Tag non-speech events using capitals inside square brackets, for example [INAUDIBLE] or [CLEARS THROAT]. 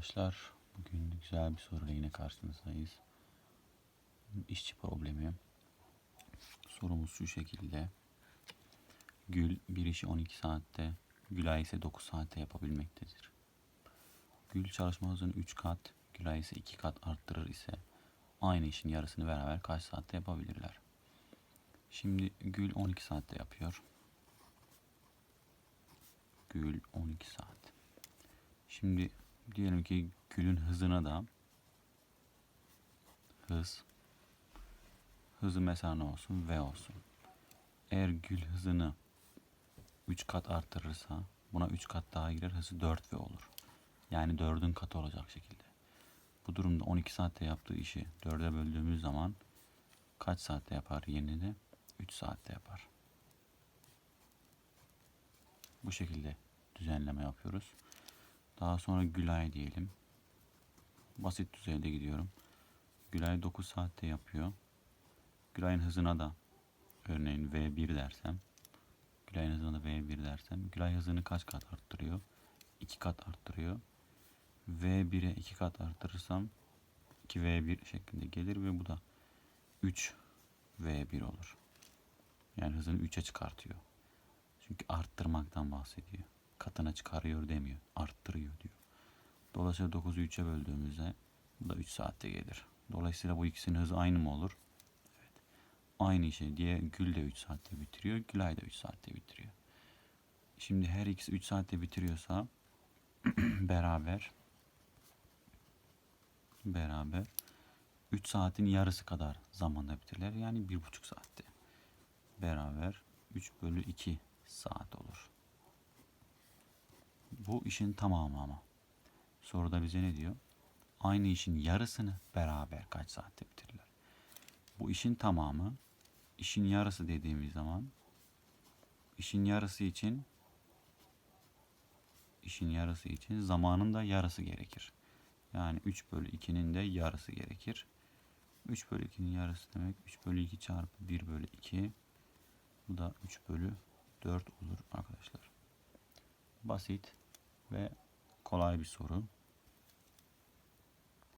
arkadaşlar. Bugün güzel bir soruyla yine karşınızdayız. İşçi problemi. Sorumuz şu şekilde. Gül bir işi 12 saatte, Gülay ise 9 saatte yapabilmektedir. Gül çalışma hızını 3 kat, Gülay ise 2 kat arttırır ise aynı işin yarısını beraber kaç saatte yapabilirler? Şimdi Gül 12 saatte yapıyor. Gül 12 saat. Şimdi diyelim ki Gül'ün hızına da hız hızı mesela ne olsun? V olsun. Eğer Gül hızını 3 kat arttırırsa buna 3 kat daha girer hızı 4V olur. Yani 4'ün katı olacak şekilde. Bu durumda 12 saatte yaptığı işi 4'e böldüğümüz zaman kaç saatte yapar yeni de? 3 saatte yapar. Bu şekilde düzenleme yapıyoruz. Daha sonra Gülay diyelim. Basit düzeyde gidiyorum. Gülay 9 saatte yapıyor. Gülay'ın hızına da örneğin V1 dersem Gülay'ın hızına da V1 dersem Gülay hızını kaç kat arttırıyor? 2 kat arttırıyor. V1'e 2 kat arttırırsam 2V1 şeklinde gelir ve bu da 3 V1 olur. Yani hızını 3'e çıkartıyor. Çünkü arttırmaktan bahsediyor. Katına çıkarıyor demiyor. Arttırıyor diyor. Dolayısıyla 9'u 3'e böldüğümüzde bu da 3 saatte gelir. Dolayısıyla bu ikisinin hızı aynı mı olur? Evet. Aynı işi diye Gül de 3 saatte bitiriyor. Gülay da 3 saatte bitiriyor. Şimdi her ikisi 3 saatte bitiriyorsa [CLEARS THROAT] beraber beraber 3 saatin yarısı kadar zamanda bitirirler. Yani 1,5 saatte. Beraber 3 bölü 2 saat olur. Bu işin tamamı ama. Soruda bize ne diyor? Aynı işin yarısını beraber kaç saatte bitirirler? Bu işin tamamı, işin yarısı dediğimiz zaman işin yarısı için işin yarısı için zamanın da yarısı gerekir. Yani 3 bölü 2'nin de yarısı gerekir. 3 bölü 2'nin yarısı demek 3 bölü 2 çarpı 1 bölü 2. Bu da 3 bölü 4 olur arkadaşlar. Basit ve kolay bir soru.